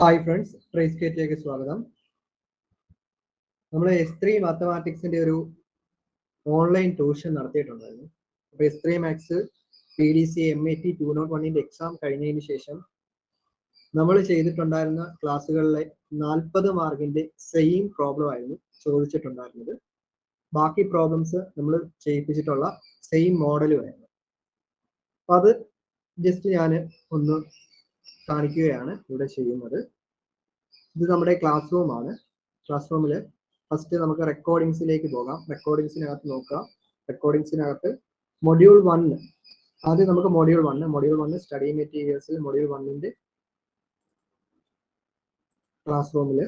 Hi friends trace കേറ്റിലേക്ക് സ്വാഗതം. നമ്മൾ S three മാത്തമാറ്റിക്സിന്റെ ഒരു ഓൺലൈൻ ട്യൂഷൻ നടത്തിയിട്ടുണ്ടായിരുന്നു. അപ്പൊ S three maths P D C M A T two nought വണ്ണിന്റെ എക്സാം കഴിഞ്ഞതിന് ശേഷം നമ്മൾ ചെയ്തിട്ടുണ്ടായിരുന്ന ക്ലാസ്സുകളിലെ നാൽപ്പത് മാർക്കിന്റെ സെയിം പ്രോബ്ലം ആയിരുന്നു ചോദിച്ചിട്ടുണ്ടായിരുന്നത്. ബാക്കി പ്രോബ്ലംസ് നമ്മൾ ചെയ്യിപ്പിച്ചിട്ടുള്ള സെയിം മോഡലുമായിരുന്നു അത് ജസ്റ്റ് ഞാൻ ഒന്ന് കാണിക്കുകയാണ് ഇവിടെ ചെയ്യുന്നത്. ഇത് നമ്മുടെ ക്ലാസ് റൂമാണ് ക്ലാസ് റൂമിൽ ഫസ്റ്റ് നമുക്ക് റെക്കോർഡിങ്സിലേക്ക് പോകാം. റെക്കോർഡിങ്സിനകത്ത് നോക്കാം. റെക്കോർഡിങ്സിനകത്ത് മൊഡ്യൂൾ വണ്ണ് ആദ്യം നമുക്ക് module one module one study മെറ്റീരിയൽസിൽ module വണ്ണിന്റെ ക്ലാസ് റൂമിൽ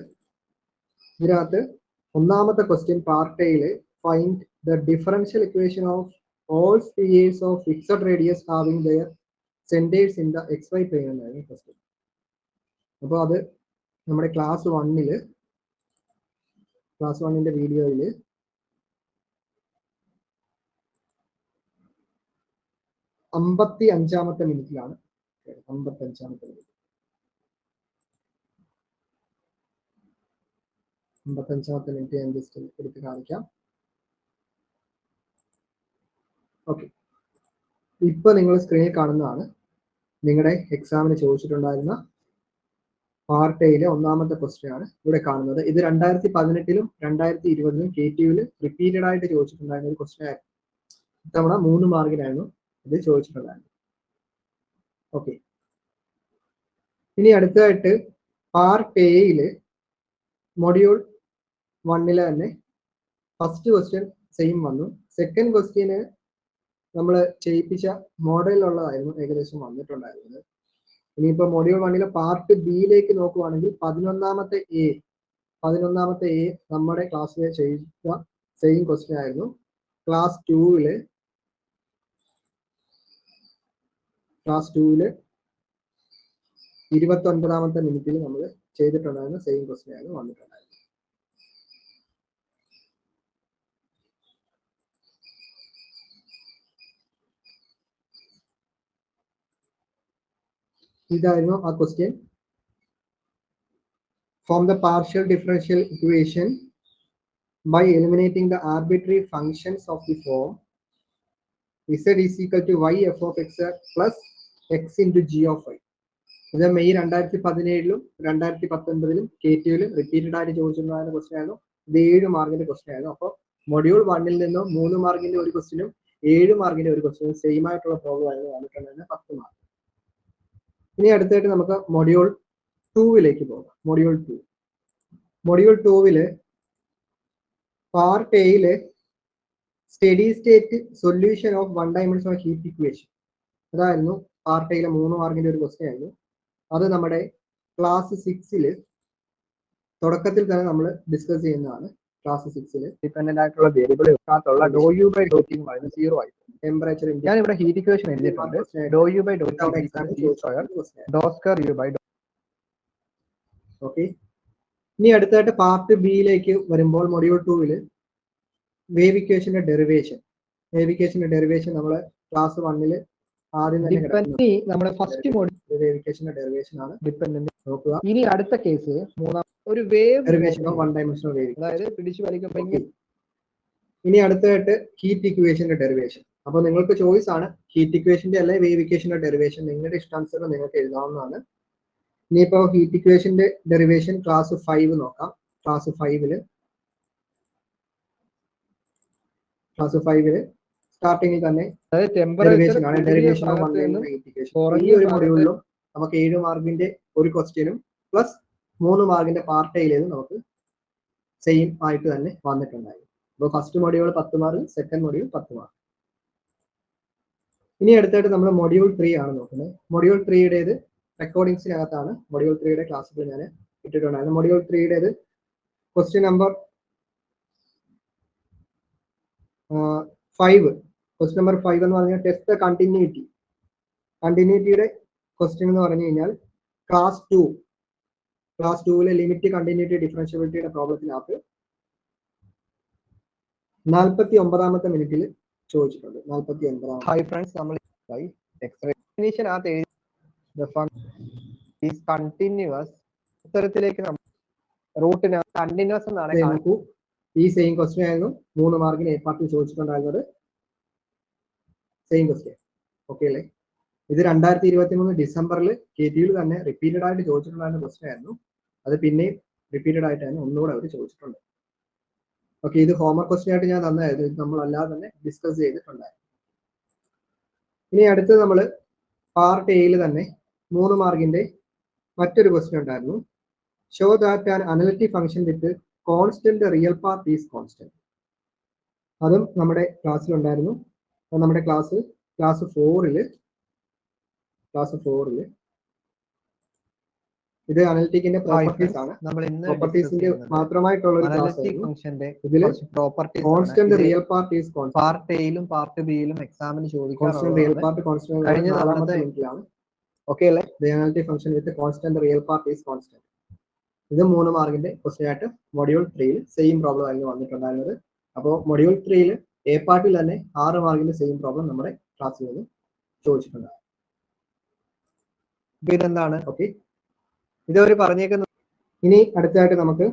ഇതിനകത്ത് ഒന്നാമത്തെ ക്വസ്റ്റ്യൻ പാർട്ട് എയിൽ find the differential equation of all spheres of fixed radius having their centres in the x y plane എന്നായിരുന്നു ഫസ്റ്റ് അപ്പോൾ അത് നമ്മുടെ ക്ലാസ് വണ്ണിൽ ക്ലാസ് വണ്ണിന്റെ വീഡിയോയിൽ അമ്പത്തി അഞ്ചാമത്തെ മിനിറ്റിലാണ് അമ്പത്തി അഞ്ചാമത്തെ മിനിറ്റ് അമ്പത്തി അഞ്ചാമത്തെ മിനിറ്റ് ഞാൻ ജസ്റ്റ് എടുത്ത് കാണിക്കാം. ഓക്കെ ഇപ്പൊ നിങ്ങൾ സ്ക്രീനിൽ കാണുന്നതാണ് നിങ്ങളുടെ എക്സാമിന് ചോദിച്ചിട്ടുണ്ടായിരുന്ന പാർട്ട് എയിലെ ഒന്നാമത്തെ ക്വസ്റ്റ്യൻ ആണ് ഇവിടെ കാണുന്നത്. ഇത് രണ്ടായിരത്തി പതിനെട്ടിലും രണ്ടായിരത്തി ഇരുപതിലും കെ ടി യുവിൽ റിപ്പീറ്റഡ് ആയിട്ട് ചോദിച്ചിട്ടുണ്ടായിരുന്ന ഒരു ക്വസ്റ്റ്യൻ ആയിരുന്നു. ഇത്തവണ മൂന്ന് മാർക്കിനായിരുന്നു ഇത് ചോദിച്ചിട്ടുണ്ടായിരുന്നത്. ഓക്കെ ഇനി അടുത്തതായിട്ട് പാർട്ട് എയിൽ മൊഡ്യൂൾ വണ്ണിലെ തന്നെ ഫസ്റ്റ് ക്വസ്റ്റ്യൻ സെയിം വന്നു. സെക്കൻഡ് ക്വസ്റ്റ്യന് നമ്മൾ ചെയ്യിപ്പിച്ച മോഡലിലുള്ളതായിരുന്നു ഏകദേശം വന്നിട്ടുണ്ടായിരുന്നത്. ഇനിയിപ്പോൾ മൊഡ്യൂൾ വണ്ണിലെ പാർട്ട് ബിയിലേക്ക് നോക്കുവാണെങ്കിൽ പതിനൊന്നാമത്തെ എ പതിനൊന്നാമത്തെ എ നമ്മുടെ ക്ലാസ്സിലെ ചെയ്ത സെയിം ക്വസ്റ്റ്യൻ ആയിരുന്നു. ക്ലാസ് ടൂവിൽ ക്ലാസ് ടൂവിൽ ഇരുപത്തി ഒൻപതാമത്തെ മിനിറ്റിൽ നമ്മൾ ചെയ്തിട്ടുണ്ടായിരുന്ന സെയിം ക്വസ്റ്റ്യൻ ആയിരുന്നു വന്നിട്ടുണ്ടായിരുന്നത്. ഇതായിരുന്നു ആ question from the partial differential equation by eliminating the arbitrary functions of the form z is equal to y f of x plus x into g of y. ഇത് മെയ് രണ്ടായിരത്തി പതിനേഴിലും രണ്ടായിരത്തി പത്തൊൻപതിലും K ടിയിലും repeated ആയിട്ട് ചോദിച്ചിട്ടുണ്ടായിരുന്ന question ആയിരുന്നു. ഇത് ഏഴ് മാർക്കിന്റെ question ആയിരുന്നു. അപ്പോൾ മൊഡ്യൂൾ വണ്ണിൽ നിന്നും മൂന്ന് മാർക്കിന്റെ ഒരു ക്വസ്റ്റ്യനും ഏഴ് മാർക്കിന്റെ ഒരു ക്വസ്റ്റ്യനും സെയിം ആയിട്ടുള്ള പ്രോബ്ലം ആയിരുന്നു വന്നിട്ടുണ്ടായിരുന്നത് പത്ത് മാർക്ക് ഇനി അടുത്തായിട്ട് നമുക്ക് മൊഡ്യൂൾ ടൂവിലേക്ക് പോകാം. മൊഡ്യൂൾ ടു മൊഡ്യൂൾ ടൂവിൽ പാർട്ട് എയിൽ steady state solution of one dimensional heat equation അതായിരുന്നു പാർട്ട് എയിലെ മൂന്ന് മാർക്കിന്റെ ഒരു ക്വസ്റ്റ്യൻ ആയിരുന്നു. അത് നമ്മുടെ ക്ലാസ് സിക്സിൽ തുടക്കത്തിൽ തന്നെ നമ്മൾ ഡിസ്കസ് ചെയ്യുന്നതാണ്. ക്ലാസ് സിക്സിൽ ഡിപെൻഡന്റ് ആയിട്ടുള്ള വേരിയബിൾ സീറോ ആയി. ടെമ്പറേച്ചർ ഞാൻ ഇവിടെ ഹീറ്റ് ഇക്വേഷൻ എഴുതിയിട്ടുണ്ട്. Do u by do u by okay ഇനി അടുത്തായിട്ട് പാർട്ട് ബിയിലേക്ക് വരുമ്പോൾ മൊഡ്യൂൾ ടൂവിൽ വേവ് ഇക്വേഷന്റെ ഡെറിവേഷൻ വേവ് ഇക്വേഷന്റെ ഡെറിവേഷൻ നമ്മൾ ക്ലാസ് വണ്ണിൽ ആദ്യം തന്നെ നമ്മുടെ ഫസ്റ്റ് മോഡ്യൂൾ വേവ് ഇക്വേഷന്റെ ഡെറിവേഷൻ ആണ്. ഡിപ്പെൻഡന്റ് നോക്കുക. ഇനി അടുത്ത കേസ് മൂന്നാം ഒരു wave derivation one dimensional wave അതായത് പിടിച്ചു വലിക്കുമ്പോൾ ഇനി അടുത്തായിട്ട് ഹീറ്റ് ഇക്വേഷന്റെ ഡെറിവേഷൻ അപ്പൊ നിങ്ങൾക്ക് ചോയ്സ് ആണ്. ഹീറ്റ് ഇക്വേഷന്റെ അല്ലെ വേവ് ഇക്വേഷന്റെ ഡെറിവേഷൻ നിങ്ങളുടെ ഇഷ്ടാനുസരണം നിങ്ങൾക്ക് എഴുതാവുന്നതാണ്. ഇനിയിപ്പോ ഹീറ്റ് ഇക്വേഷന്റെ ഡെറിവേഷൻ ക്ലാസ് ഫൈവ് നോക്കാം. ക്ലാസ് ഫൈവിൽ ക്ലാസ് ഫൈവിൽ സ്റ്റാർട്ടിങ്ങിൽ തന്നെ ഡെറിവേഷൻ ആണ്. ഡെറിവേഷൻ ഈ ഒരു മൊഡ്യൂളിലും നമുക്ക് ഏഴ് മാർക്കിന്റെ ഒരു ക്വസ്റ്റ്യനും പ്ലസ് മൂന്ന് മാർക്കിന്റെ പാർട്ട് എയിലേതും നമുക്ക് സെയിം ആയിട്ട് തന്നെ വന്നിട്ടുണ്ടായിരുന്നു അപ്പോൾ ഫസ്റ്റ് മൊഡ്യൂൾ പത്ത് മാർക്ക് സെക്കൻഡ് മൊഡ്യൂൾ പത്ത് മാർക്ക് ഇനി അടുത്തായിട്ട് നമ്മൾ മൊഡ്യൂൾ ത്രീ ആണ് നോക്കുന്നത്. മൊഡ്യൂൾ ത്രീയുടേത് റെക്കോർഡിങ്സിനകത്താണ് മൊഡ്യൂൾ ത്രീയുടെ ക്ലാസ്സുകൾ ഞാൻ ഇട്ടിട്ടുണ്ടായിരുന്നു module ത്രീയുടേത് question number five question number five എന്ന് പറഞ്ഞാൽ ടെസ്റ്റ് കണ്ടിന്യൂറ്റി കണ്ടിന്യൂറ്റിയുടെ ക്വസ്റ്റ്യൻ എന്ന് പറഞ്ഞു കഴിഞ്ഞാൽ ക്ലാസ് ടു ക്ലാസ് ടുവിലെ ലിമിറ്റ് കണ്ടിന്യൂറ്റി ഡിഫറൻഷ്യബിലിറ്റിയുടെ പ്രോബ്ലത്തിനകത്ത് നാൽപ്പത്തി ഒമ്പതാമത്തെ മിനിറ്റിൽ ചോദിച്ചിട്ടുണ്ട്. നാൽപ്പത്തി ഫ്രണ്ട്സ് നമ്മൾ എഴുതി. Continuous. ഉത്തരത്തിലേക്ക് റൂട്ടിന് കണ്ടിന്യൂസ് എന്നാണ് ദേ നോക്കൂ ഈ സെയിം ക്വസ്റ്റ്യൻ ആയിരുന്നു. മൂന്ന് മാർക്കിന് എ പാർട്ടി ചോദിച്ചിട്ടുണ്ടായിരുന്നത്. സെയിം ക്വസ്റ്റ്യൻ ഓക്കെ അല്ലേ? ഇത് രണ്ടായിരത്തി ഇരുപത്തി മൂന്ന് ഡിസംബറിൽ കെ ടി തന്നെ റിപ്പീറ്റഡ് ആയിട്ട് ചോദിച്ചിട്ടുണ്ടായിരുന്ന ക്വസ്റ്റ്യൻ ആയിരുന്നു. അത് പിന്നെയും റിപ്പീറ്റഡ് ആയിട്ടാണ് ഒന്നുകൂടെ അവർ ചോദിച്ചിട്ടുണ്ട്. ഓക്കെ ഇത് ഹോംവർക്ക് ക്വസ്റ്റ്യൻ ആയിട്ട് ഞാൻ തന്നായിരുന്നു ഇത് നമ്മൾ അല്ലാതെ തന്നെ ഡിസ്കസ് ചെയ്തിട്ടുണ്ടായിരുന്നു. ഇനി അടുത്ത് നമ്മൾ പാർട്ട് എയിൽ തന്നെ മൂന്ന് മാർക്കിന്റെ മറ്റൊരു ക്വസ്റ്റ്യൻ ഉണ്ടായിരുന്നു. Show that an analytic function with constant real part is constant അതും നമ്മുടെ ക്ലാസ്സിൽ ഉണ്ടായിരുന്നു. നമ്മുടെ ക്ലാസ് ക്ലാസ് ഫോറിൽ ക്ലാസ് ഫോറിൽ ഇത് അനലിറ്റിക്കിന്റെ പ്രോപ്പർട്ടീസ് ആണ്. നമ്മൾ ഇന്ന് പ്രോപ്പർട്ടീസിന്റെ മാത്രമായിട്ടുള്ള ഒരു ക്ലാസ് ഫംഗ്ഷന്റെ ഇതിൽ properties constant real part is constant part എയിലും part ബിയിലും എക്സാമിന് കോൺസ്റ്റന്റ് റിയൽ പാർട്ട് കോൺസ്റ്റന്റ് കഴിഞ്ഞ നാലാമത്തെ മിനിറ്റിലാണ് ഓക്കെ അല്ലേ? Analytic function with constant real part is constant ഇത് മൂന്ന് മാർക്കിന്റെ ക്വസ്റ്റ്യൻ ആയിട്ട് മൊഡ്യൂൾ ത്രീയിൽ സെയിം പ്രോബ്ലം ആയിരുന്നു വന്നിട്ടുണ്ടായിരുന്നത്. അപ്പോൾ മൊഡ്യൂൾ ത്രീയിൽ എ പാർട്ടിൽ തന്നെ ആറ് മാർക്കിന്റെ സെയിം പ്രോബ്ലം നമ്മുടെ ക്ലാസ്സിൽ നിന്ന് ചോദിച്ചിട്ടുണ്ട് അപ്പൊ ഇതെന്താണ്? ഓക്കെ ഇതവര് പറഞ്ഞേക്കുന്ന ഇനി അടുത്തായിട്ട് നമുക്ക്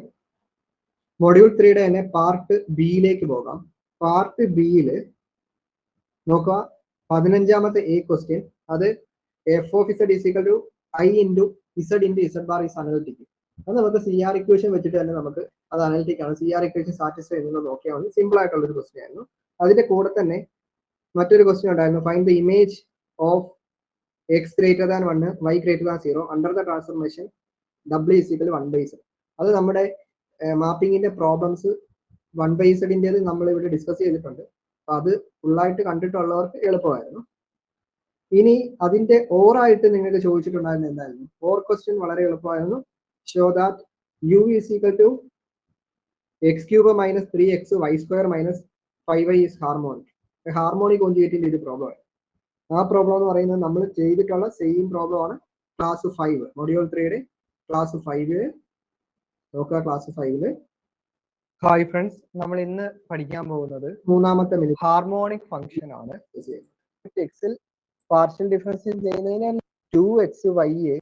മൊഡ്യൂൾ ത്രീയുടെ തന്നെ പാർട്ട് ബിയിലേക്ക് പോകാം. പാർട്ട് ബിയിൽ നോക്കുക. പതിനഞ്ചാമത്തെ എ ക്വസ്റ്റ്യൻ അത് F of Z is equal to I into Z into Z bar is analytic അത് നമുക്ക് സി ആർ ഇക്വേഷൻ വെച്ചിട്ട് തന്നെ നമുക്ക് അത് അനലിറ്റിക് ആണ്. സി ആർ ഇക്വേഷൻ സാറ്റിസ്ഫൈ ചെയ്യുന്നത് നോക്കിയാൽ മതി. സിമ്പിൾ ആയിട്ടുള്ള ഒരു ക്വസ്റ്റ്യൻ ആയിരുന്നു. അതിന്റെ കൂടെ തന്നെ മറ്റൊരു ക്വസ്റ്റ്യൻ ഉണ്ടായിരുന്നു. Find the image of x greater than one y greater than zero under the transformation W is equal one by Z അത് നമ്മുടെ മാപ്പിങ്ങിന്റെ പ്രോബ്ലംസ് വൺ ബൈ സെഡിന്റെത് നമ്മൾ ഇവിടെ ഡിസ്കസ് ചെയ്തിട്ടുണ്ട്. അപ്പൊ അത് ഫുള്ളായിട്ട് കണ്ടിട്ടുള്ളവർക്ക് എളുപ്പമായിരുന്നു. ഇനി അതിന്റെ ഓറായിട്ട് നിങ്ങൾക്ക് ചോദിച്ചിട്ടുണ്ടായിരുന്നു എന്തായിരുന്നു? ഓർ ക്വസ്റ്റ്യൻ വളരെ എളുപ്പമായിരുന്നു. Show that u is equal to x cube minus three x y square minus five y is harmonic harmonic കോഞ്ചുഗേറ്റിന്റെ ഒരു പ്രോബ്ലം ആ പ്രോബ്ലം എന്ന് പറയുന്നത് നമ്മൾ ചെയ്തിട്ടുള്ള സെയിം പ്രോബ്ലം ആണ് ക്ലാസ് ഫൈവ് മൊഡ്യൂൾ ത്രീയുടെ ക്ലാസ് ഫൈവിൽ നോക്കുക ക്ലാസ് ഫൈവിൽ ഹായ് ഫ്രണ്ട്സ് നമ്മൾ ഇന്ന് പഠിക്കാൻ പോകുന്നത് മൂന്നാമത്തെ മിനിറ്റ് ഹാർമോണിക് ഫംഗ്ഷൻ ആണ്. എക്സിൽ പാർഷ്യൽ ഡിഫറൻഷ്യൽ ചെയ്യുന്നതിന് two x y A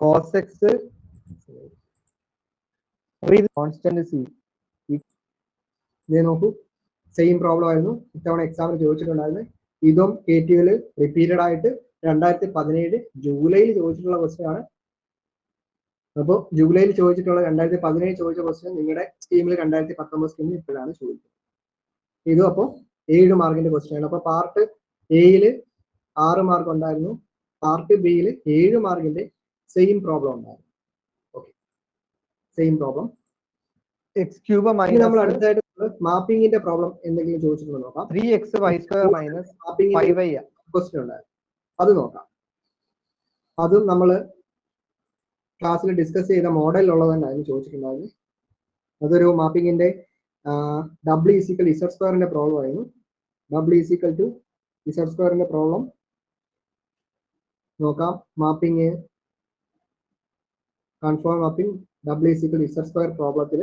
cos x constant C നോക്കൂ. സെയിം പ്രോബ്ലം ആയിരുന്നു. ഇത്തവണ എക്സാമിന് ചോദിച്ചിട്ടുണ്ടായിരുന്നു. ഇതും കെ ടി യുൽ റിപ്പീറ്റഡ് ആയിട്ട് രണ്ടായിരത്തി പതിനേഴ് ജൂലൈയിൽ ചോദിച്ചിട്ടുള്ള ക്വസ്റ്റ്യൻ ആണ്. അപ്പോൾ ജൂലൈയിൽ ചോദിച്ചിട്ടുള്ള രണ്ടായിരത്തി പതിനേഴ് ചോദിച്ച ക്വസ്റ്റ്യൻ നിങ്ങളുടെ സ്കീമിൽ രണ്ടായിരത്തി പത്തൊമ്പത് സ്കീമിൽ ഇപ്പോഴാണ് ചോദിച്ചത് ഇതും അപ്പോൾ ഏഴ് മാർക്കിന്റെ ക്വസ്റ്റ്യൻ ആണ്. അപ്പൊ പാർട്ട് എയിൽ ആറ് മാർക്ക് ഉണ്ടായിരുന്നു. പാർട്ട് ബിയിൽ ഏഴ് മാർക്കിന്റെ സെയിം പ്രോബ്ലം ഉണ്ടായിരുന്നു. Okay same problem x cube നമ്മൾ മൈനസ് അടുത്തായിട്ട് മാപ്പിംഗിന്റെ പ്രോബ്ലം എന്തെങ്കിലും ചോദിച്ചിട്ടുണ്ടോ നോക്കാം. Three x y square minus മാപ്പിംഗിന്റെ five y question ഉണ്ടായിരുന്നു അത് നോക്കാം. അതും നമ്മൾ ക്ലാസ്സിൽ ഡിസ്കസ് ചെയ്ത മോഡലിലുള്ളത് അതിന് ചോദിച്ചിട്ടുണ്ടായിരുന്നു. അതൊരു മാപ്പിങ്ങിന്റെ ഡബ്ല്യു ഇസിക്കൽ ഇസഡ് സ്ക്വയറിന്റെ പ്രോബ്ലം ആയിരുന്നു. W is equal two Z സ്ക്വയറിന്റെ പ്രോബ്ലം നോക്കാം. Mapping confirm mapping W is equal Z square പ്രോബ്ലത്തിൽ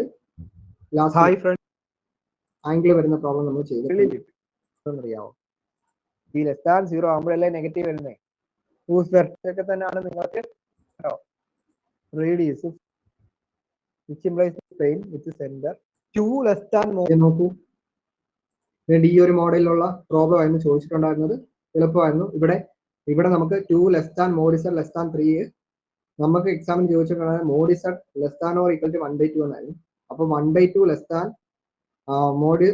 last angle വരുന്ന പ്രോബ്ലം നമ്മൾ ചെയ്തിട്ടുണ്ട് അറിയാവോ ഈ ലെസ് ദാൻ സീറോ ആകുമ്പോഴല്ലേ നെഗറ്റീവ് വരുന്നേ? യൂസ് ഒക്കെ തന്നെയാണ് നിങ്ങൾക്ക് radius which implies same with centre two less than നോക്കൂ. വേണ്ടി ഈ ഒരു മോഡലിലുള്ള പ്രോബ്ലം ആയിരുന്നു ചോദിച്ചിട്ടുണ്ടായിരുന്നത്. എളുപ്പമായിരുന്നു. ഇവിടെ ഇവിടെ നമുക്ക് two less than mod Z less than three നമുക്ക് എക്സാമിന് ചോദിച്ചിട്ടുണ്ടായിരുന്നത് mod Z less than or equal to one by two എന്നായിരുന്നു. അപ്പൊ one by two less than mod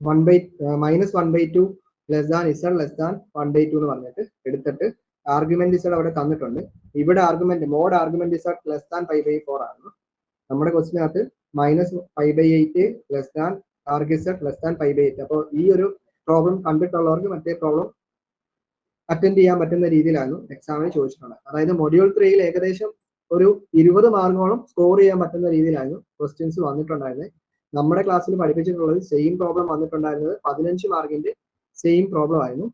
one by minus one by two less than Z less than one by two എന്ന് പറഞ്ഞിട്ട് എടുത്തിട്ട് argument Z അവിടെ തന്നിട്ടുണ്ട്. ഇവിടെ argument mod argument Z less than five by four ആണ്. നമ്മുടെ ക്വസ്റ്റിനകത്ത് minus five by eight less than arg Z less than five by eight അപ്പോൾ ഈ ഒരു പ്രോബ്ലം കണ്ടിട്ടുള്ളവർക്ക് മറ്റേ പ്രോബ്ലം അറ്റൻഡ് ചെയ്യാൻ പറ്റുന്ന രീതിയിലായിരുന്നു എക്സാമിന് ചോദിച്ചിട്ടുള്ളത്. അതായത് മൊഡ്യൂൾ ത്രീയിൽ ഏകദേശം ഒരു ഇരുപത് മാർക്കോളം സ്കോർ ചെയ്യാൻ പറ്റുന്ന രീതിയിലായിരുന്നു ക്വസ്റ്റ്യൻസ് വന്നിട്ടുണ്ടായിരുന്നത്. നമ്മുടെ ക്ലാസ്സിൽ പഠിപ്പിച്ചിട്ടുള്ളത് സെയിം പ്രോബ്ലം വന്നിട്ടുണ്ടായിരുന്നത് പതിനഞ്ച് മാർക്കിന്റെ സെയിം പ്രോബ്ലം ആയിരുന്നു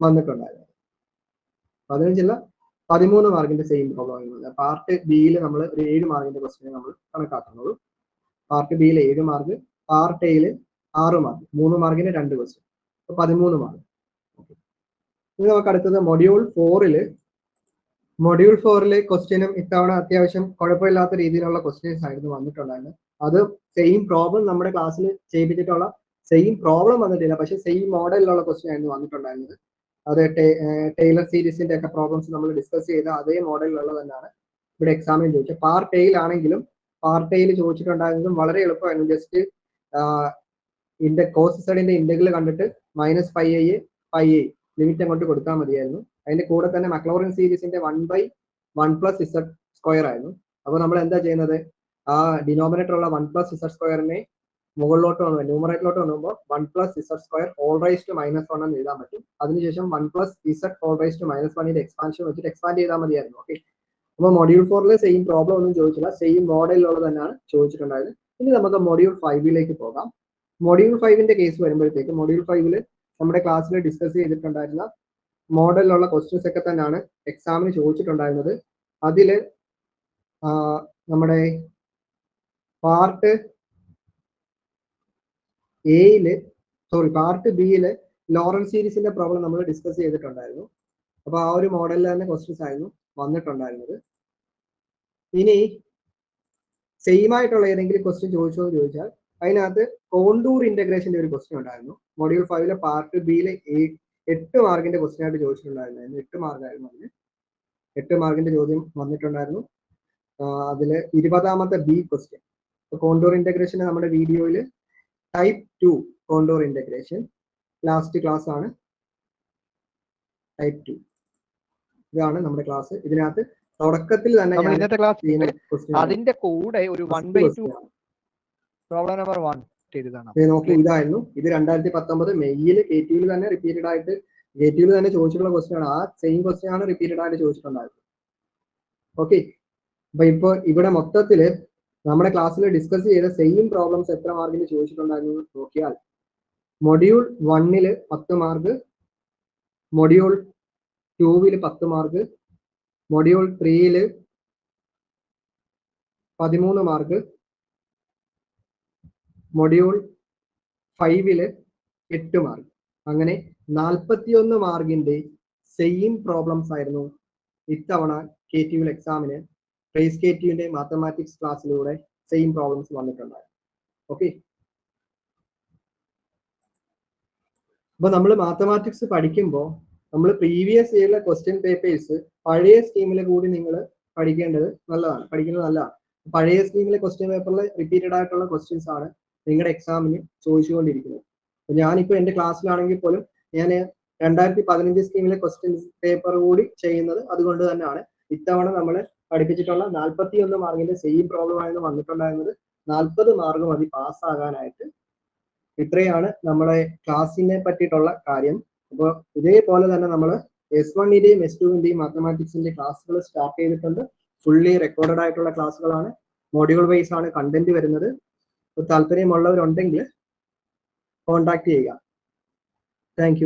വന്നിട്ടുണ്ടായിരുന്നത്. പതിനഞ്ചല്ല പതിമൂന്ന് മാർക്കിന്റെ സെയിം പ്രോബ്ലം ആയിരുന്നു. പാർട്ട് ബിയിൽ നമ്മൾ ഒരു ഏഴ് മാർക്കിന്റെ ക്വസ്റ്റിനെ നമ്മൾ കണക്കാക്കുന്നുള്ളൂ പാർട്ട് ബിയിൽ ഏഴ് മാർക്ക് പാർട്ട് എയിൽ ആറ് മാർക്ക് മൂന്ന് മാർക്കിന് രണ്ട് ക്വസ്റ്റ്യൻ പതിമൂന്ന് മാർക്ക് ഇനി നമുക്ക് അടുത്തത് മൊഡ്യൂൾ ഫോറിൽ മൊഡ്യൂൾ ഫോറിലെ ക്വസ്റ്റ്യനും ഇത്തവണ അത്യാവശ്യം കുഴപ്പമില്ലാത്ത രീതിയിലുള്ള ക്വസ്റ്റ്യൻസ് ആയിരുന്നു വന്നിട്ടുണ്ടായിരുന്നത്. അത് സെയിം പ്രോബ്ലം നമ്മുടെ ക്ലാസ്സിൽ ചെയ്യിപ്പിച്ചിട്ടുള്ള സെയിം പ്രോബ്ലം വന്നിട്ടില്ല. പക്ഷെ സെയിം മോഡലിലുള്ള ക്വസ്റ്റ്യൻ ആയിരുന്നു വന്നിട്ടുണ്ടായിരുന്നത്. അത് ടൈലർ സീരീസിന്റെ ഒക്കെ പ്രോബ്ലംസ് നമ്മൾ ഡിസ്കസ് ചെയ്ത അതേ മോഡലിലുള്ള തന്നെയാണ് ഇവിടെ എക്സാമിന് ചോദിച്ചത്. പാർട്ട് എയിൽ ആണെങ്കിലും പാർട്ട് എയിൽ ചോദിച്ചിട്ടുണ്ടായിരുന്നതും വളരെ എളുപ്പമായിരുന്നു. ജസ്റ്റ് ഇന്റെ കോസ് സൈഡിന്റെ ഇന്റഗ്രൽ കണ്ടിട്ട് minus five I five A limit അങ്ങോട്ട് കൊടുത്താൽ മതിയായിരുന്നു. അതിന്റെ കൂടെ തന്നെ മക്ലോറിൻ സീരീസിന്റെ one by one plus Z square ആയിരുന്നു. അപ്പോൾ നമ്മൾ എന്താ ചെയ്യുന്നത്? ആ ഡിനോമിനേറ്റർ ഉള്ള വൺ പ്ലസ് ഇസഡ് സ്ക്വയറിനെ മുകളിലോട്ട് വന്നു ന്യൂമറേറ്ററിലോട്ട് വന്നുമ്പോൾ one plus Z square whole raise to minus one എന്ന് എഴുതാൻ പറ്റും. അതിനുശേഷം one plus Z whole raise to minus expansion വെച്ചിട്ട് എക്സ്പാൻഡ് ചെയ്താൽ മതിയായിരുന്നു. ഓക്കെ അപ്പോൾ മൊഡ്യൂൾ ഫോറിൽ സെയിം പ്രോബ്ലം ഒന്നും ചോദിച്ചില്ല. സെയിം മോഡലിലുള്ളത് തന്നെയാണ് ചോദിച്ചിട്ടുണ്ടായത്. ഇനി നമുക്ക് മൊഡ്യൂൾ ഫൈവിലേക്ക് പോകാം. മൊഡ്യൂൾ ഫൈവിന്റെ കേസ് വരുമ്പോഴത്തേക്ക് മൊഡ്യൂൾ ഫൈവിൽ നമ്മുടെ ക്ലാസ്സിൽ ഡിസ്കസ് ചെയ്തിട്ടുണ്ടായിരുന്ന മോഡലിലുള്ള ക്വസ്റ്റ്യൻസ് ഒക്കെ തന്നെയാണ് എക്സാമിന് ചോദിച്ചിട്ടുണ്ടായിരുന്നത്. അതിൽ നമ്മുടെ പാർട്ട് എയിൽ സോറി പാർട്ട് ബിയിൽ ലോറൻസ് സീരീസിന്റെ പ്രോബ്ലം നമ്മൾ ഡിസ്കസ് ചെയ്തിട്ടുണ്ടായിരുന്നു. അപ്പോൾ ആ ഒരു മോഡലിൽ തന്നെ ക്വസ്റ്റ്യൻസ് ആയിരുന്നു വന്നിട്ടുണ്ടായിരുന്നത്. ഇനി സെയിം ആയിട്ടുള്ള ഏതെങ്കിലും ക്വസ്റ്റ്യൻ ചോദിച്ചോ എന്ന് ചോദിച്ചാൽ അതിനകത്ത് കോണ്ടൂർ ഇന്റഗ്രേഷന്റെ ഒരു ക്വസ്റ്റ്യൻ ഉണ്ടായിരുന്നു. മൊഡ്യൂൾ ഫൈവിലെ പാർട്ട് ബിയിലെ എട്ട് മാർക്കിന്റെ ക്വസ്റ്റ്യൻ ആയിട്ട് ചോദിച്ചിട്ടുണ്ടായിരുന്നു. എട്ട് മാർക്കായിരുന്നു അതിന്. എട്ട് മാർക്കിന്റെ ചോദ്യം വന്നിട്ടുണ്ടായിരുന്നു. അതിൽ ഇരുപതാമത്തെ ബി ക്വസ്റ്റ്യൻ കോണ്ടോർ ഇന്റഗ്രേഷൻ നമ്മുടെ വീഡിയോയിൽ type two contour integration last class ആണ്. ടൈപ്പ് ടു ഇതാണ് നമ്മുടെ ക്ലാസ് ഇതിനകത്ത് തുടക്കത്തിൽ തന്നെ അതിന്റെ കൂടെ ഒരു one by two. Problem number one ചെയ്തതാണ് നോക്കി ഇതായിരുന്നു. ഇത് രണ്ടായിരത്തി പത്തൊമ്പത് മെയ്യിൽ കെ ടി തന്നെ റിപ്പീറ്റഡ് ആയിട്ട് കെ ടി തന്നെ ചോദിച്ചിട്ടുള്ള ക്വസ്റ്റ്യൻ ആണ്. ആ സെയിം ക്വസ്റ്റ്യൻ ആണ് റിപ്പീറ്റഡ് ആയിട്ട് ചോദിച്ചിട്ടുണ്ടായിരുന്നത് ഓക്കെ അപ്പൊ ഇപ്പൊ ഇവിടെ മൊത്തത്തിൽ നമ്മുടെ ക്ലാസ്സിൽ ഡിസ്കസ് ചെയ്ത സെയിം പ്രോബ്ലംസ് എത്ര മാർക്കിന് ചോദിച്ചിട്ടുണ്ടായിരുന്നു നോക്കിയാൽ മൊഡ്യൂൾ വണ്ണിൽ പത്ത് മാർക്ക് മൊഡ്യൂൾ ടൂവിൽ പത്ത് മാർക്ക് മൊഡ്യൂൾ ത്രീയിൽ പതിമൂന്ന് മാർക്ക് മൊഡ്യൂൾ ഫൈവിൽ എട്ട് മാർക്ക് അങ്ങനെ നാൽപ്പത്തിയൊന്ന് മാർക്കിന്റെ സെയിം പ്രോബ്ലംസ് ആയിരുന്നു ഇത്തവണ കെ ടി യു എക്സാമിന് റേസ് കെ ടി യുവിന്റെ മാത്തമാറ്റിക്സ് ക്ലാസ്സിലൂടെ സെയിം പ്രോബ്ലംസ് വന്നിട്ടുണ്ടായിരുന്നു. ഓക്കെ അപ്പൊ നമ്മൾ മാത്തമാറ്റിക്സ് പഠിക്കുമ്പോൾ നമ്മൾ പ്രീവിയസ് ഇയറിലെ ക്വസ്റ്റ്യൻ പേപ്പേഴ്സ് പഴയ സ്കീമിലെ കൂടി നിങ്ങൾ പഠിക്കേണ്ടത് നല്ലതാണ്. പഠിക്കുന്നത് നല്ലതാണ്. പഴയ സ്കീമിലെ ക്വസ്റ്റ്യൻ പേപ്പറിൽ റിപ്പീറ്റഡ് ആയിട്ടുള്ള ക്വസ്റ്റ്യൻസ് ആണ് നിങ്ങളുടെ എക്സാമിന് ചോദിച്ചുകൊണ്ടിരിക്കുന്നത്. അപ്പൊ ഞാനിപ്പോ എന്റെ ക്ലാസ്സിലാണെങ്കിൽ പോലും ഞാൻ രണ്ടായിരത്തി പതിനഞ്ച് സ്കീമിലെ ക്വസ്റ്റ്യൻസ് പേപ്പർ കൂടി ചെയ്യുന്നത് അതുകൊണ്ട് തന്നെയാണ് ഇത്തവണ നമ്മൾ പഠിപ്പിച്ചിട്ടുള്ള നാൽപ്പത്തി ഒന്ന് മാർക്കിന്റെ സെയിം പ്രോബ്ലം ആയിരുന്നു വന്നിട്ടുണ്ടായിരുന്നത്. നാൽപ്പത് മാർക്ക് മതി പാസ്സാകാനായിട്ട് ഇത്രയാണ് നമ്മുടെ ക്ലാസ്സിനെ പറ്റിയിട്ടുള്ള കാര്യം. അപ്പോൾ ഇതേപോലെ തന്നെ നമ്മൾ എസ് വണ്ണിന്റെയും എസ് ടുവിന്റെയും മാത്തമാറ്റിക്സിന്റെ ക്ലാസ്സുകൾ സ്റ്റാർട്ട് ചെയ്തിട്ടുണ്ട്. ഫുള്ളി റെക്കോർഡഡ് ആയിട്ടുള്ള ക്ലാസ്സുകളാണ് മോഡ്യൂൾ വൈസ് ആണ് കണ്ടന്റ് വരുന്നത്. താല്പര്യമുള്ളവരുണ്ടെങ്കിൽ കോൺടാക്ട് ചെയ്യുക. താങ്ക്